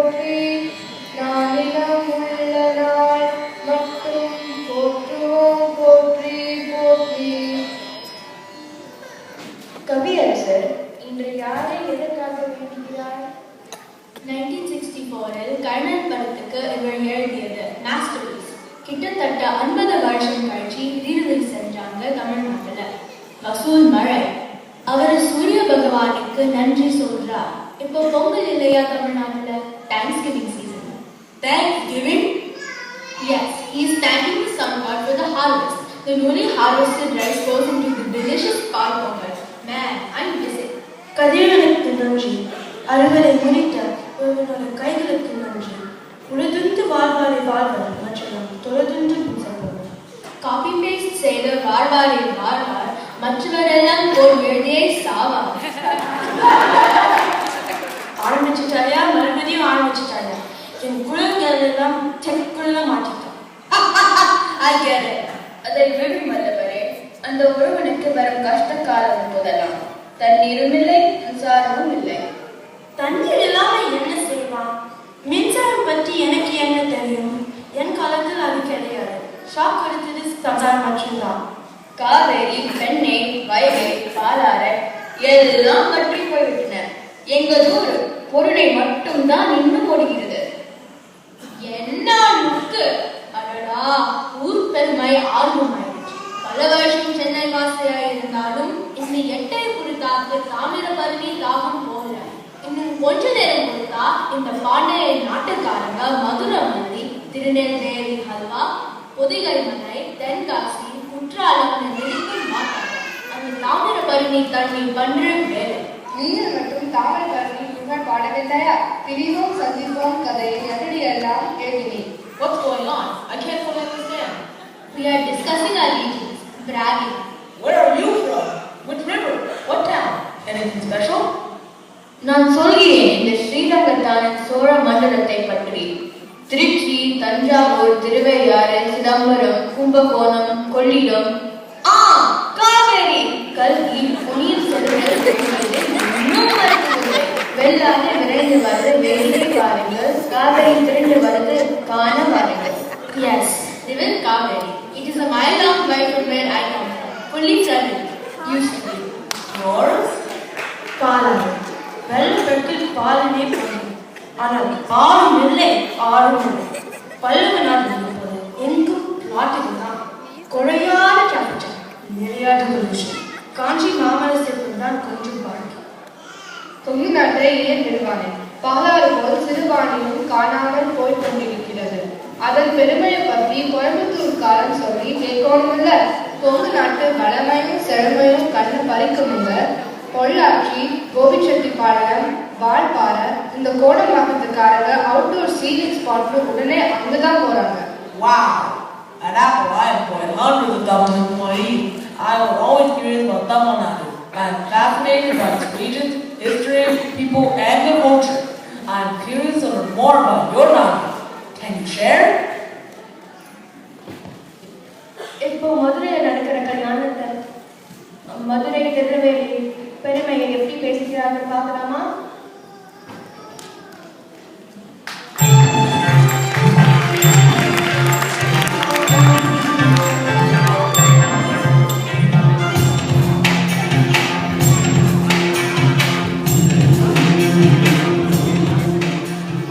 போற்றி நானிலம் உள்ள நாள் மட்டும் போற்றுவோம். போற்றி போற்றி. கவியரசர் இன்று யாரை எதற்காக வேண்டுகிறார்? 1964 கர்ணன் படத்துக்கு இவர் எழுதியது மாஸ்டர்பீஸ் கிட்டத்தட்ட 50 வருஷம் கழிச்சு ரீரிலீஸ் செஞ்சாங்க தமிழ்நாட்டுல வசூல் மழை. அவர் சூரிய பகவானுக்கு நன்றி சொல்றார். இப்போ பொங்கல் இல்லையா தமிழ்நாட்டுல Thanksgiving season Thanksgiving Yes, he is thanking the sun god for the harvest. The newly harvested rice goes into the delicious pot pongal. Man, I'm busy. கதிரவனுக்கு நன்றி அறுவடை முடித்த ஒருவனோட கைகளுக்கு நன்றி உழுதுண்டு வாழ்வாரை வாழ்வர் மற்றும் தொழுதுண்டு பூசப்போவர் காப்பி பேஸ்ட் செய்த வாழ்வாரே வாழ்வார் மற்றவரெல்லாம் போல் எழுதியே சாவார் It. அதை விழும் வல்லவரே அந்த ஒருவனுக்கு வரும் கஷ்ட காலம் போதெல்லாம் தண்ணீரும் இல்லை மின்சாரமும் இல்லை. தண்ணீர் இல்லாம என்ன செய்வான்? மின்சாரம் பற்றி எனக்கு என்ன தெரியும்? என் காலத்தில் அது கிடையாது. ஷாக் அடித்தது சதார் மட்டும்தான். காவேரி பெண்ணை வயலை பாலாறு எல்லாம் பற்றி போய்விட்டன. எங்கள் ஊர் பொருளை மட்டும்தான் இன்னும் ஓடுகிறது என்ன லுக்கு அடடா ஊர் பெருமை ஆர்வமாயிடுச்சு பல வருஷம் சென்னை வாசியாய் இருந்தாலும் இந்த எட்டை குறித்தாக்கு தாமிரபரணி தாகம் போகல இன்னும் கொஞ்ச நேரம் கொடுத்தா இந்த பாண்டிய நாட்டுக்காரங்க மதுரை மல்லி திருநெல்வேலி ஹல்வா பொதிகை மலை தென்காசி குற்றாலம் நினைக்கும் மாட்டாங்க அந்த தாமிரபரணி தண்ணி பண்ற வேலை நீங்கள் மட்டும் தாமிரபரணி புகழ் பாடவில்லையா பிரிவோம் சந்திப்போம் கதையை எப்படியெல்லாம் எழுதினேன் What's going on? I can't fully understand. We are discussing our regions, bragging. Anything special? நான் சொல்கிறேன் இந்த ஸ்ரீரங்கத்தான சோழ மண்டலத்தை பற்றி. திருச்சி தஞ்சாவூர் திருவையாறு சிதம்பரம் கும்பகோணம் கொள்ளிடம். ஆ காவேரி. கல்வி பொன்னியின் செல்வன் வெள்ளாறு விரைந்து வருது வெளியே வாருங்கள் காவேரி திரண்டு வருது காண வாருங்கள். Yes river Kaveri. It is a mile long way from where I come from. fully flooded used ஆறும் இல்லை ஆறும் பல்லவ நாடு இருப்பது எங்கும் நாட்டுகள் தான். குறையான கேபிட்டல் விளையாட்டு பொல்யூஷன் காஞ்சி மாமரத்திற்கு தான் கொஞ்சம் பாழ்க்கை கொங்கு நாட்டை ஏன் பெருவானை பாலாறு போல் சிறுபாணியும் காணாமல் போய் கொண்டிருக்கிறது. அதன் பெருமையை பற்றி கோயம்புத்தூர் காரன் சொல்லி கேட்கணுமில்ல கொங்கு நாட்டு வளமையும் செழுமையும் கண்ணு பறிக்குமுங்க பொள்ளாச்சி கோபிச்செட்டிப்பாளையம் வால்பாறை இந்த கோடம்பாக்கத்துக்காரங்க அவுட்டோர் சீலிங் ஸ்பாட்னு உடனே அங்கதான் போறாங்க Wow! At Apple, I employ hundreds of government employees. I was always curious about Tamil Nadu. I'm fascinated by its regions, history, people, and their culture. I'm curious to learn more about your Nadu. Can you share? இப்போ மதுரையில் நடக்கிற கல்யாணத்தை மதுரை திருநெல்வேலி பெருமையை எப்படி பேசுகிறார்கள் பார்க்கலாமா